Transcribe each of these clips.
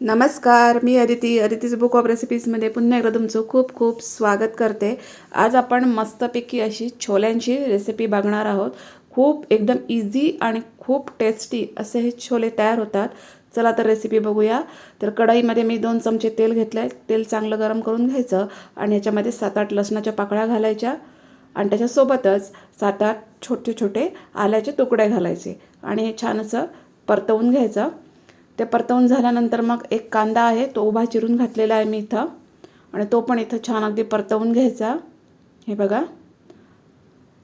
नमस्कार मी Aditi. Aditi's book of रेसिपीजमध्ये पुन्हा एकदा तुमचं खूप खूप स्वागत करते. आज आपण मस्तपैकी अशी छोल्यांची रेसिपी बघणार आहोत. खूप एकदम इझी आणि खूप टेस्टी असे हे छोले तयार होतात. चला तर रेसिपी बघूया. तर कढईमध्ये मी दोन चमचे तेल घेतलं आहे तेल चांगलं गरम करून घ्यायचं आणि याच्यामध्ये सात आठ लसणाच्या पाकळ्या घालायच्या आणि त्याच्यासोबतच सात आठ छोटे छोटे आल्याचे तुकडे घालायचे आणि हे छान असं परतवून घ्यायचं. ते परतवून झाल्यानंतर मग एक कांदा आहे तो उभा चिरून घातलेला आहे मी इथं. आणि तो पण इथं छान अगदी परतवून घ्यायचा. हे बघा.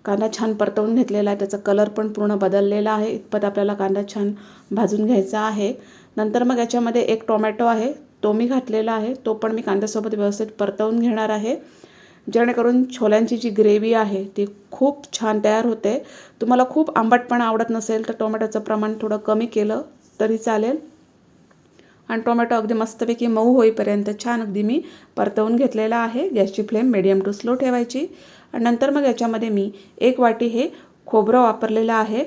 कांदा छान परतवून घेतलेला आहे त्याचा कलर पण पूर्ण बदललेला आहे. इतपत आपल्याला कांदा छान भाजून घ्यायचा आहे. नंतर मग याच्यामध्ये एक टोमॅटो आहे तो मी घातलेला आहे. तो पण मी कांद्यासोबत व्यवस्थित परतवून घेणार आहे. जेणेकरून छोल्यांची जी ग्रेव्ही आहे ती खूप छान तयार होते. तुम्हाला खूप आंबटपणा आवडत नसेल तर टोमॅटोचं प्रमाण थोडं कमी केलं तरी चालेल. आणि टोमॅटो अगदी मस्तपैकी मऊ होईपर्यंत छान अगदी मी परतवून घेतलेला आहे. गॅसची फ्लेम मिडियम टू स्लो ठेवायची. आणि नंतर मग याच्यामध्ये मी एक वाटी हे खोबरं वापरलेलं आहे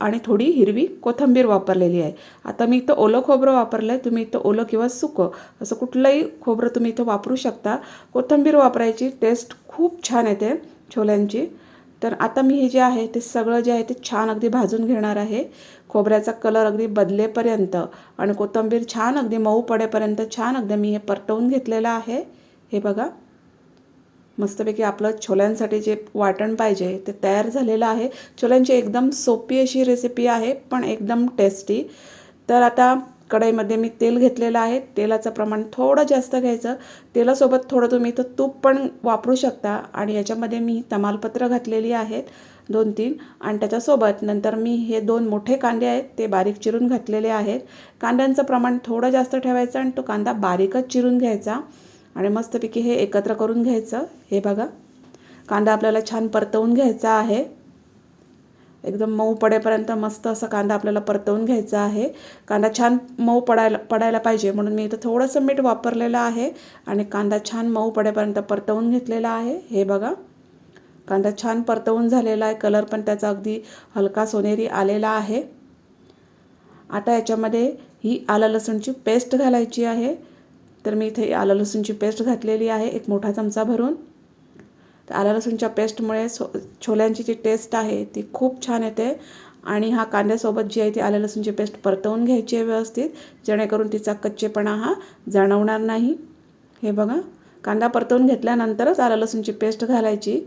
आणि थोडी हिरवी कोथिंबीर वापरलेली आहे. आता मी इथं ओलं खोबरं वापरलं आहे तुम्ही इथं ओलं किंवा सुकं असं कुठलंही खोबरं तुम्ही इथं वापरू शकता. कोथिंबीर वापरायची टेस्ट खूप छान येते छोल्यांची. तर आता मी हे जे आहे ते सगळं जे आहे ते छान अगदी भाजून घेणार आहे. खोबऱ्याचा कलर अगदी बदलेपर्यंत आणि कोथिंबीर छान अगदी मऊ पडेपर्यंत छान अगदी मी हे परतवून घेतलेलं आहे. हे बघा. मस्तपैकी आपलं छोल्यांसाठी जे वाटण पाहिजे ते तयार झालेलं आहे. छोल्यांची एकदम सोपी अशी रेसिपी आहे पण एकदम टेस्टी तर आता कढईमध्ये मी तेल घेतलेलं आहे. तेलाचं प्रमाण थोडं जास्त घ्यायचं. तेलासोबत थोडं तुम्ही इथं तूप पण वापरू शकता आणि याच्यामध्ये मी तमालपत्र घातलेली आहेत दोन तीन. आणि त्याच्यासोबत नंतर मी हे दोन मोठे कांदे आहेत ते बारीक चिरून घातलेले आहेत. कांद्यांचं प्रमाण थोडं जास्त ठेवायचं आणि तो कांदा बारीकच चिरून घ्यायचा. आणि मस्तपैकी हे एकत्र करून घ्यायचं. हे बघा. कांदा आपल्याला छान परतवून घ्यायचा आहे. एकदम मऊ पडेपर्यंत मस्त असा कांदा आपल्याला परतवून घ्यायचा आहे. कांदा छान मऊ पडायला पडायला पाहिजे. म्हणून मी इथं थोडंसं मीठ वापरलेलं आहे आणि कांदा छान मऊ पडेपर्यंत परतवून घेतलेला आहे. हे बघा. कांदा छान परतवून झालेला आहे. कलर पण त्याचा अगदी हलका सोनेरी आलेला आहे. आता याच्यामध्ये ही आलं लसूणची पेस्ट घालायची आहे. तर मी इथे आलं लसूणची पेस्ट घातलेली आहे. एक मोठा चमचा भरून. तर आलं लसूणच्या पेस्टमुळे सो छोल्यांची जी टेस्ट आहे ती खूप छान येते. आणि हा कांद्यासोबत जी आहे ती आल्या लसूणची पेस्ट परतवून घ्यायची आहे व्यवस्थित. जेणेकरून तिचा कच्चेपणा हा जाणवणार नाही. हे बघा कांदा परतवून घेतल्यानंतरच आलं लसूणची पेस्ट घालायची.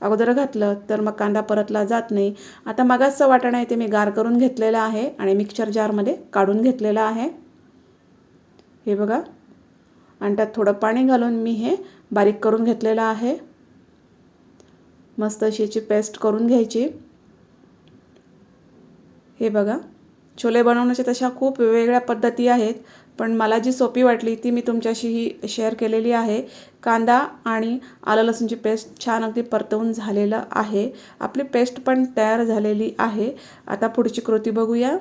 अगोदर घातलं तर मग कांदा परतला जात नाही. आता मगाचं वाटणं आहे ते मी गार करून घेतलेलं आहे आणि मिक्सर जारमध्ये काढून घेतलेलं आहे. हे बघा आणि त्यात थोडं पाणी घालून मी हे बारीक करून घेतलेलं आहे. मस्त अशी याची पेस्ट करून घ्यायची. हे बघा. छोले बनवण्याच्या तशा खूप वेगवेगळ्या पद्धती आहेत पण मला जी सोपी वाटली ती मी तुमच्याशी ही शेअर केलेली आहे. कांदा आणि आलं लसूणची पेस्ट छान अगदी परतवून झालेलं आहे. आपली पेस्ट पण तयार झालेली आहे. आता पुढची कृती बघूया.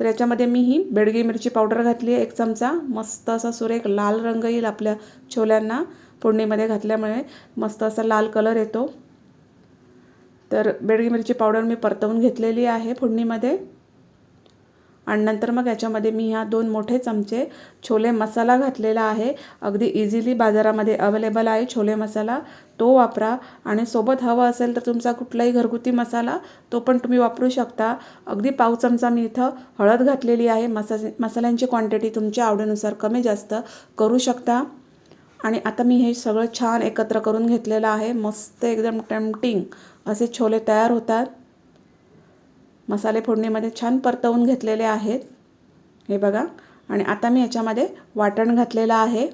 तर याच्यामध्ये मी ही बेडगी मिरची पावडर घातली आहे एक चमचा. मस्त असा सुरेख लाल रंग येईल आपल्या छोल्यांना. फोडणीमध्ये घातल्यामुळे मस्त असा लाल कलर येतो. तर बेडगी मिरची पावडर मी परतवून घेतलेली आहे फोडणीमध्ये. आणि नंतर मग याच्यामध्ये मी ह्या दोन मोठे चमचे छोले मसाला घातलेला आहे. अगदी इझिली बाजारामध्ये अवेलेबल आहे छोले मसाला. तो वापरा. आणि सोबत हवं असेल तर तुमचा कुठलाही घरगुती मसाला तो पण तुम्ही वापरू शकता. अगदी पाव चमचा मी इथं हळद घातलेली आहे. मसा मसाल्यांची क्वांटिटी तुमच्या आवडीनुसार कमी जास्त करू शकता. आणि आता मी हे सगळं छान एकत्र करून घेतलेलं आहे. मस्त एकदम टेम्पटिंग असे छोले तयार होतात. मसाले फोडणीमध्ये छान परतवून घेतलेले आहेत. हे बघा. आणि आता मी याच्यामध्ये वाटण घातलेलं आहे.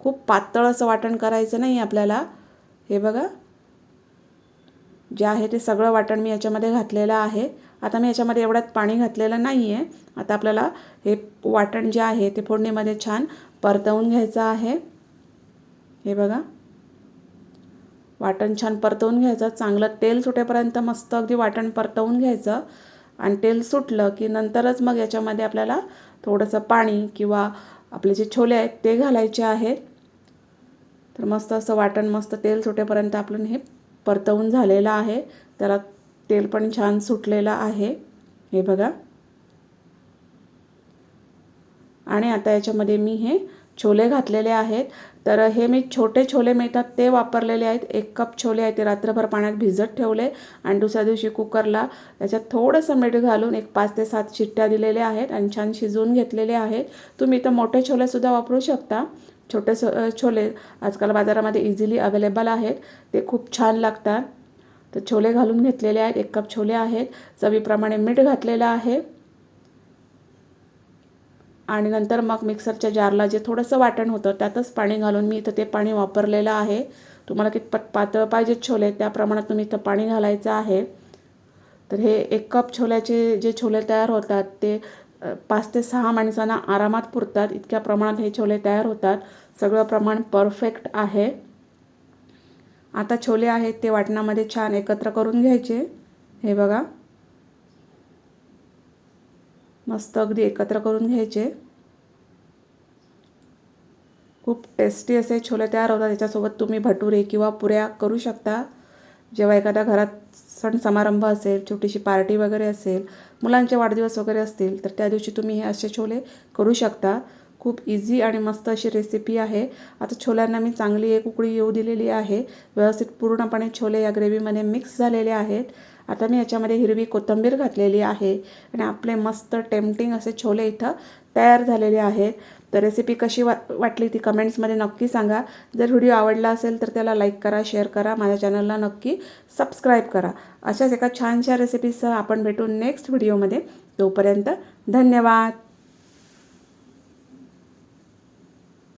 खूप पातळ असं वाटण करायचं नाही आपल्याला. हे बघा. जे आहे ते सगळं वाटण मी याच्यामध्ये घातलेलं आहे. आता मी याच्यामध्ये एवढ्यात पाणी घातलेलं नाही आहे आता आपल्याला हे वाटण जे आहे ते फोडणीमध्ये छान परतवून घ्यायचं आहे. हे बघा. वाटण छान परतवून घ्यायचं. चांगलं तेल सुटेपर्यंत मस्त अगदी वाटण परतवून घ्यायचं. आणि तेल सुटलं की नंतरच मग याच्यामध्ये आपल्याला थोडंसं पाणी किंवा आपले जे छोले आहेत ते घालायचे आहेत तर मस्त असं वाटण मस्त तेल सुटेपर्यंत आपण हे परतवून झालेलं आहे. त्याला तेल पण छान सुटलेलं आहे. हे बघा. आणि आता याच्यामध्ये मी हे छोले घातलेले आहेत. तर हे मी छोटे छोले मिळतात ते वापरलेले आहेत. एक कप छोले आहेत ते रात्रभर पाण्यात भिजत ठेवले आणि दुसऱ्या दिवशी कुकरला त्याच्यात थोडंसं मीठ घालून एक पाच ते सात शिट्ट्या दिलेल्या आहेत आणि छान शिजवून घेतलेले आहेत. तुम्ही इथं मोठे छोलेसुद्धा वापरू शकता. छोटे छोले आजकाल बाजारामध्ये इझिली अवेलेबल आहेत. ते खूप छान लागतात. तर छोले घालून घेतलेले आहेत एक कप छोले आहेत. चवीप्रमाणे मीठ घातलेलं आहे. आणि नंतर मग मिक्सरच्या जारला जे थोडंसं वाटण होतं त्यातच पाणी घालून मी इथं ते पाणी वापरलेलं आहे. तुम्हाला कितपत पातळ पाहिजेत छोले त्या प्रमाणात तुम्ही इथं पाणी घालायचं आहे. तर हे एक कप छोल्याचे जे छोले तयार होतात ते पाच ते सहा माणसांना आरामात पुरतात. इतक्या प्रमाणात हे छोले तयार होतात. सगळं प्रमाण परफेक्ट आहे. आता छोले आहेत ते वाटणामध्ये छान एकत्र करून घ्यायचे. हे बघा. मस्त अगदी एकत्र करून घ्यायचे. खूप टेस्टी असे छोले तयार होतात. त्याच्यासोबत तुम्ही भटुरे किंवा पुऱ्या करू शकता. जेव्हा एखाद्या घरात सण समारंभ असेल छोटीशी पार्टी वगैरे असेल मुलांचे वाढदिवस वगैरे असतील तर त्या दिवशी तुम्ही हे असे छोले करू शकता. खूप इझी आणि मस्त अशी रेसिपी आहे. आता छोल्यांना मी चांगली एक उकळी येऊ दिलेली आहे. व्यवस्थित पूर्णपणे छोले या ग्रेव्हीमध्ये मिक्स झालेले आहेत. आता मी याच्यामध्ये हिरवी कोथिंबीर घातलेली आहे आणि आपले मस्त टेम्पटिंग असे छोले इथं तयार झालेले आहेत. तर रेसिपी कशी वा वाटली ती कमेंट्समध्ये नक्की सांगा. जर व्हिडिओ आवडला असेल तर त्याला लाईक करा शेअर करा. माझ्या चॅनलला नक्की सबस्क्राईब करा. अशाच एका छानशा रेसिपीसह आपण भेटू नेक्स्ट व्हिडिओमध्ये तोपर्यंत धन्यवाद.